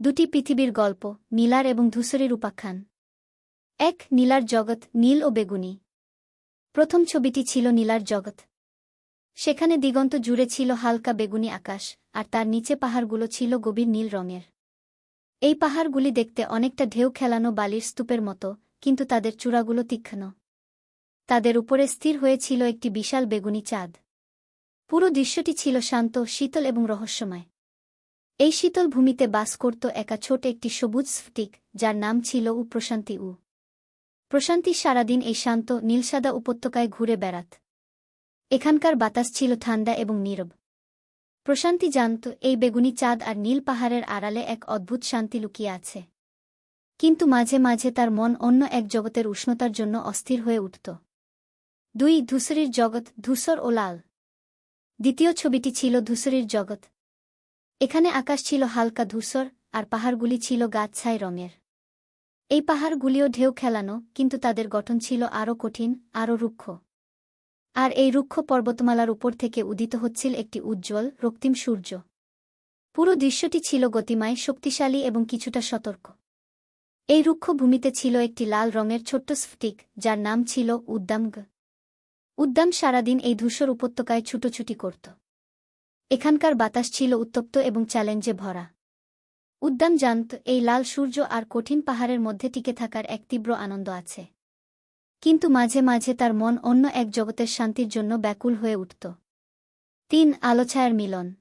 দুটি পৃথিবীর গল্প, নীলার এবং ধূসরের উপাখ্যান। এক, নীলার জগৎ, নীল ও বেগুনি। প্রথম ছবিটি ছিল নীলার জগৎ। সেখানে দিগন্ত জুড়ে ছিল হালকা বেগুনি আকাশ, আর তার নিচে পাহাড়গুলো ছিল গভীর নীল রঙের। এই পাহাড়গুলি দেখতে অনেকটা ঢেউ খেলানো বালির স্তূপের মতো, কিন্তু তাদের চূড়াগুলো তীক্ষ্ণ। তাদের উপরে স্থির হয়েছিল একটি বিশাল বেগুনি চাঁদ। পুরো দৃশ্যটি ছিল শান্ত, শীতল এবং রহস্যময়। এই শীতল ভূমিতে বাস করত একা ছোট একটি সবুজ স্ফটিক, যার নাম ছিল উ প্রশান্তি উ। প্রশান্তি সারাদিন এই শান্ত, নীলসাদা উপত্যকায় ঘুরে বেড়াত। এখানকার বাতাস ছিল ঠান্ডা এবং নীরব। প্রশান্তি জানত, এই বেগুনি চাঁদ আর নীল পাহাড়ের আড়ালে এক অদ্ভুত শান্তি লুকিয়ে আছে। কিন্তু মাঝে মাঝে তার মন অন্য এক জগতের উষ্ণতার জন্য অস্থির হয়ে উঠত। দুই ধূসরির জগৎ ধূসর ও লাল। দ্বিতীয় ছবিটি ছিল ধূসরির জগৎ। এখানে আকাশ ছিল হালকা ধূসর, আর পাহাড়গুলি ছিল গাছছাই রঙের। এই পাহাড়গুলিও ঢেউ খেলানো, কিন্তু তাদের গঠন ছিল আরও কঠিন, আরও রুক্ষ। আর এই রুক্ষ পর্বতমালার উপর থেকে উদিত হচ্ছিল একটি উজ্জ্বল, রক্তিম সূর্য। পুরো দৃশ্যটি ছিল গতিময়, শক্তিশালী এবং কিছুটা সতর্ক। এই রুক্ষ ভূমিতে ছিল একটি লাল রঙের ছোট্ট স্ফটিক, যার নাম ছিল উদ্দামগ উদ্দাম সারাদিন এই ধূসর উপত্যকায় ছুটোছুটি করত। এখানকার বাতাস ছিল উত্তপ্ত এবং চ্যালেঞ্জে ভরা। উদ্দাম জানত, এই লাল সূর্য আর কঠিন পাহাড়ের মধ্যে টিকে থাকার এক তীব্র আনন্দ আছে। কিন্তু মাঝে মাঝে তার মন অন্য এক জগতের শান্তির জন্য ব্যাকুল হয়ে উঠত। তিন আলোছায়ার মিলন।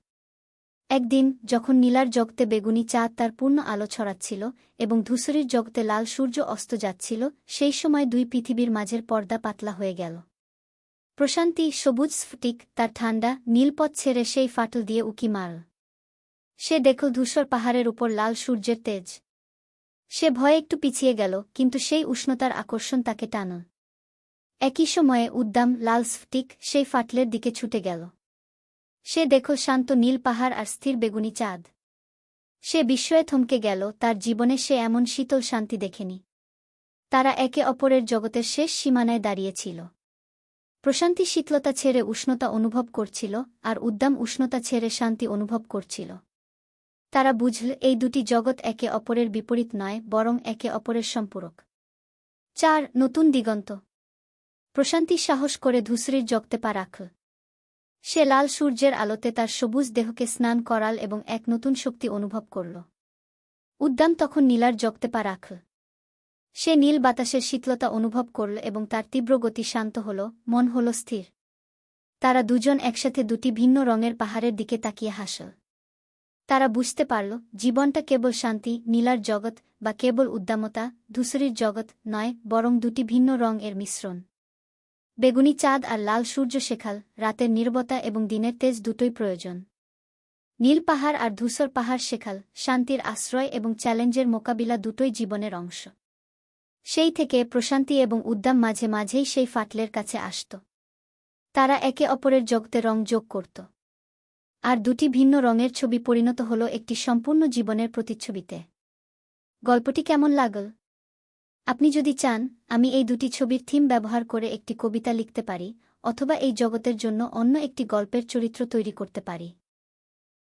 একদিন, যখন নীলার জগতে বেগুনি চাঁদ তার পূর্ণ আলো ছড়াচ্ছিল এবং ধূসরির জগতে লাল সূর্য অস্ত যাচ্ছিল, সেই সময় দুই পৃথিবীর মাঝের পর্দা পাতলা হয়ে গেল। প্রশান্তি সবুজ স্ফটিক, তার ঠান্ডা নীলপথ ছেড়ে সেই ফাটল দিয়ে উকি মারল সে দেখল ধূসর পাহাড়ের উপর লাল সূর্যের তেজ। সে ভয়ে একটু পিছিয়ে গেল, কিন্তু সেই উষ্ণতার আকর্ষণ তাকে টানল একই সময়ে উদ্দাম, লাল স্ফটিক সেই ফাটলের দিকে ছুটে গেল। সে দেখল শান্ত নীল পাহাড় আর স্থির বেগুনি চাঁদ। সে বিস্ময়ে থমকে গেল, তার জীবনে সে এমন শীতল শান্তি দেখেনি। তারা একে অপরের জগতের শেষ সীমানায় দাঁড়িয়েছিল প্রশান্তি শীতলতা ছেড়ে উষ্ণতা অনুভব করছিল, আর উদ্দাম উষ্ণতা ছেড়ে শান্তি অনুভব করছিল। তারা বুঝল, এই দুটি জগৎ একে অপরের বিপরীত নয়, বরং একে অপরের সম্পূরক। চার, নতুন দিগন্ত। প্রশান্তি সাহস করে ধূসরির জগতে পা রাখল। সে লাল সূর্যের আলোতে তার সবুজ দেহকে স্নান করাল এবং এক নতুন শক্তি অনুভব করল। উদ্দাম তখন নীলার জগতে পা রাখল। সে নীল বাতাসের শীতলতা অনুভব করল এবং তার তীব্র গতি শান্ত হল, মন হল স্থির। তারা দুজন একসাথে দুটি ভিন্ন রঙের পাহাড়ের দিকে তাকিয়ে হাসল। তারা বুঝতে পারল, জীবনটা কেবল শান্তি, নীলার জগৎ বা কেবল উদ্দামতা, ধূসরির জগৎ নয়, বরং দুটি ভিন্ন রং এর মিশ্রণ। বেগুনি চাঁদ আর লাল সূর্য শেখাল, রাতের নির্বতা এবং দিনের তেজ দুটোই প্রয়োজন। নীল পাহাড় আর ধূসর পাহাড় শেখাল, শান্তির আশ্রয় এবং চ্যালেঞ্জের মোকাবিলা দুটোই জীবনের অংশ। সেই থেকে প্রশান্তি এবং উদ্দাম মাঝে মাঝেই সেই ফাটলের কাছে আসত। তারা একে অপরের জগতে রং যোগ করত। আর দুটি ভিন্ন রঙের ছবি পরিণত হল একটি সম্পূর্ণ জীবনের প্রতিচ্ছবিতে। গল্পটি কেমন লাগল? আপনি যদি চান, আমি এই দুটি ছবির থিম ব্যবহার করে একটি কবিতা লিখতে পারি, অথবা এই জগতের জন্য অন্য একটি গল্পের চরিত্র তৈরি করতে পারি।